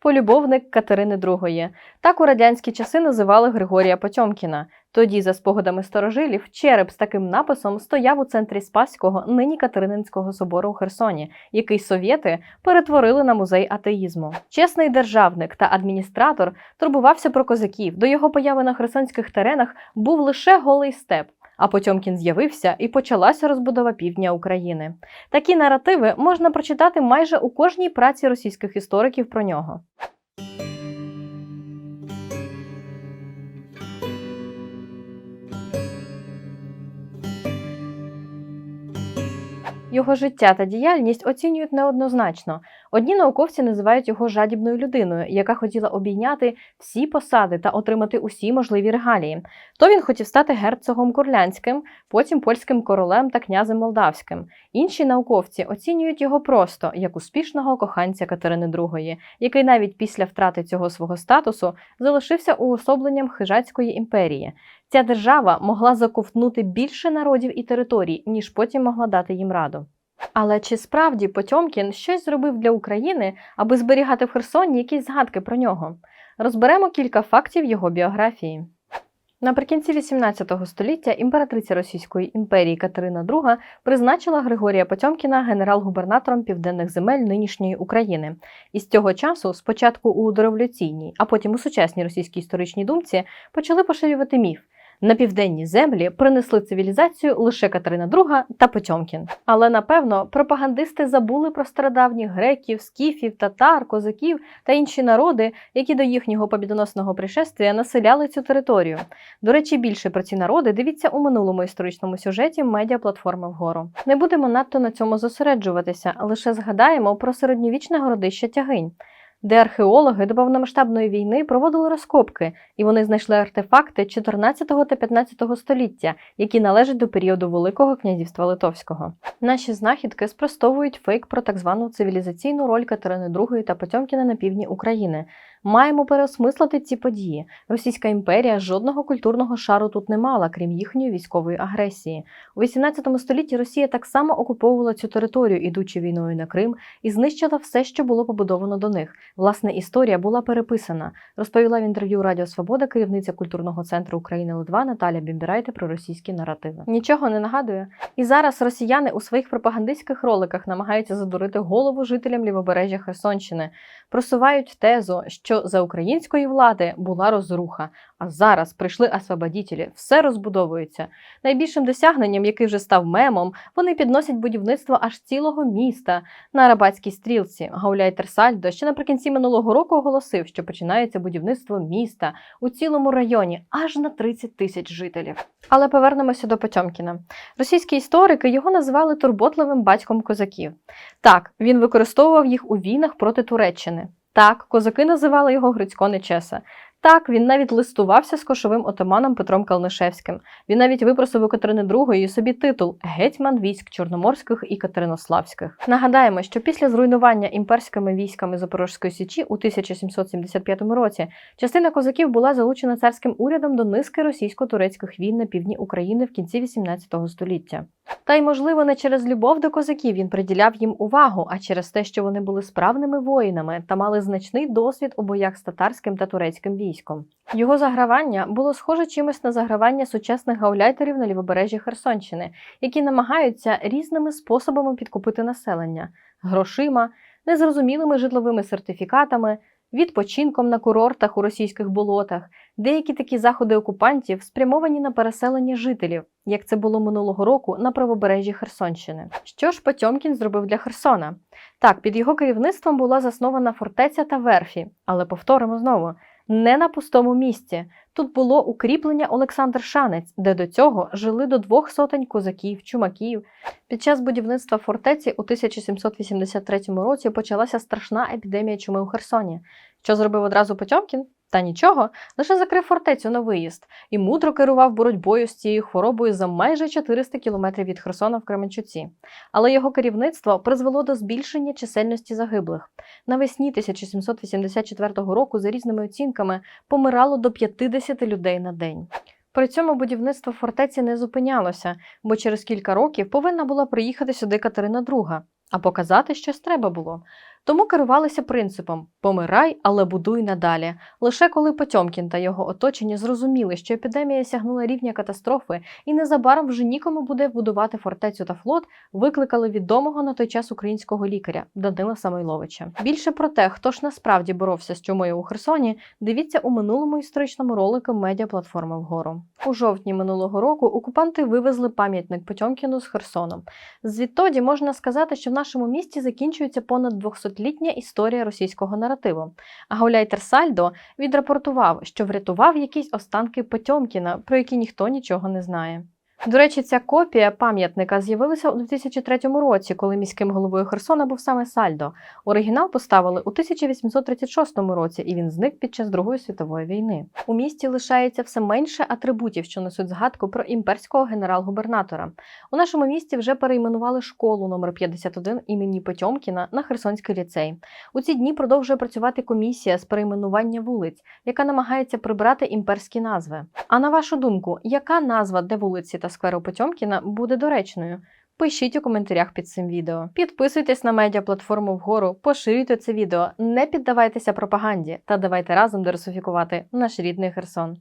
полюбовник Катерини II. Так у радянські часи називали Григорія Потьомкіна. Тоді, за спогадами старожилів, череп з таким написом стояв у центрі Спаського, нині Катерининського собору у Херсоні, який совєти перетворили на музей атеїзму. Чесний державник та адміністратор турбувався про козаків. До його появи на херсонських теренах був лише голий степ. А Потьомкін з'явився і почалася розбудова півдня України. Такі наративи можна прочитати майже у кожній праці російських істориків про нього. Його життя та діяльність оцінюють неоднозначно. Одні науковці називають його жадібною людиною, яка хотіла обійняти всі посади та отримати усі можливі регалії. То він хотів стати герцогом Курлянським, потім польським королем та князем Молдавським. Інші науковці оцінюють його просто як успішного коханця Катерини II, який навіть після втрати цього свого статусу залишився уособленням хижацької імперії. Ця держава могла заковтнути більше народів і територій, ніж потім могла дати їм раду. Але чи справді Потьомкін щось зробив для України, аби зберігати в Херсоні якісь згадки про нього? Розберемо кілька фактів його біографії. Наприкінці XVIII століття імператриця Російської імперії Катерина II призначила Григорія Потьомкіна генерал-губернатором південних земель нинішньої України. І з цього часу, спочатку у дореволюційній, а потім у сучасній російській історичній думці, почали поширювати міф. На південні землі принесли цивілізацію лише Катерина II та Потьомкін. Але напевно пропагандисти забули про стародавніх греків, скіфів, татар, козаків та інші народи, які до їхнього побідоносного пришествия населяли цю територію. До речі, більше про ці народи дивіться у минулому історичному сюжеті медіаплатформи вгору. Не будемо надто на цьому зосереджуватися, лише згадаємо про середньовічне городище Тягинь де археологи до повномасштабної війни проводили розкопки, і вони знайшли артефакти 14 та 15 століття, які належать до періоду Великого князівства Литовського. Наші знахідки спростовують фейк про так звану цивілізаційну роль Катерини II та Потьомкіна на півдні України. Маємо переосмислити ці події. Російська імперія жодного культурного шару тут не мала, крім їхньої військової агресії. У 18 столітті Росія так само окуповувала цю територію, ідучи війною на Крим, і знищила все, що було побудовано до них. Власне, історія була переписана, розповіла в інтерв'ю Радіо Свобода керівниця культурного центру України Литва Наталя Бімбірайте про російські наративи. Нічого не нагадує. І зараз росіяни у своїх пропагандистських роликах намагаються задурити голову жителям лівобережжя Херсонщини, просувають тезу, що за української влади була розруха, а зараз прийшли освободітелі, все розбудовується. Найбільшим досягненням, який вже став мемом, вони підносять будівництво аж цілого міста на Арабатській стрілці. Гауляй Терсальдо ще наприкінці минулого року оголосив, що починається будівництво міста у цілому районі аж на 30 тисяч жителів. Але повернемося до Потьомкіна. Російські історики його називали турботливим батьком козаків. Так, він використовував їх у війнах проти Туреччини. Так, козаки називали його Грицько Нечеса. Так, він навіть листувався з кошовим отаманом Петром Калнишевським. Він навіть випросив у Катерини II собі титул гетьман військ чорноморських і катеринославських. Нагадаємо, що після зруйнування імперськими військами Запорозької січі у 1775 році частина козаків була залучена царським урядом до низки російсько-турецьких війн на півдні України в кінці 18 століття. Та й, можливо, не через любов до козаків він приділяв їм увагу, а через те, що вони були справними воїнами та мали значний досвід у боях з татарським та турецьким військом. Його загравання було схоже чимось на загравання сучасних гауляйтерів на лівобережжі Херсонщини, які намагаються різними способами підкупити населення грошима, незрозумілими житловими сертифікатами. Відпочинком на курортах у російських болотах, деякі такі заходи окупантів спрямовані на переселення жителів, як це було минулого року на правобережжі Херсонщини. Що ж Потьомкін зробив для Херсона? Так, під його керівництвом була заснована фортеця та верфі, але повторимо знову. Не на пустому місці. Тут було укріплення Олександр Шанець, де до цього жили до двох сотень козаків, чумаків. Під час будівництва фортеці у 1783 році почалася страшна епідемія чуми у Херсоні. Що зробив одразу Потьомкін? Та нічого, лише закрив фортецю на виїзд і мудро керував боротьбою з цією хворобою за майже 400 кілометрів від Херсона в Кременчуці. Але його керівництво призвело до збільшення чисельності загиблих. Навесні 1784 року, за різними оцінками, помирало до 50 людей на день. При цьому будівництво фортеці не зупинялося, бо через кілька років повинна була приїхати сюди Катерина II, а показати щось треба було. Тому керувалися принципом помирай, але будуй надалі. Лише коли Потьомкін та його оточення зрозуміли, що епідемія сягнула рівня катастрофи, і незабаром вже нікому буде будувати фортецю та флот, викликали відомого на той час українського лікаря Данила Самойловича. Більше про те, хто ж насправді боровся з чумою у Херсоні, дивіться у минулому історичному ролику медіаплатформи вгору. У жовтні минулого року окупанти вивезли пам'ятник Потьомкіну з Херсоном. Звідтоді можна сказати, що в нашому місті закінчується понад 200-літня історія російського наративу. А Гауляйтер Сальдо відрапортував, що врятував якісь останки Потьомкіна, про які ніхто нічого не знає. До речі, ця копія пам'ятника з'явилася у 2003 році, коли міським головою Херсона був саме Сальдо. Оригінал поставили у 1836 році, і він зник під час Другої світової війни. У місті лишається все менше атрибутів, що несуть згадку про імперського генерал-губернатора. У нашому місті вже перейменували школу номер 51 імені Потьомкіна на Херсонський ліцей. У ці дні продовжує працювати комісія з перейменування вулиць, яка намагається прибрати імперські назви. А на вашу думку, яка назва де вулиці та скверу Потьомкіна буде доречною? Пишіть у коментарях під цим відео. Підписуйтесь на медіаплатформу вгору, поширюйте це відео, не піддавайтеся пропаганді та давайте разом дерусифікувати наш рідний Херсон.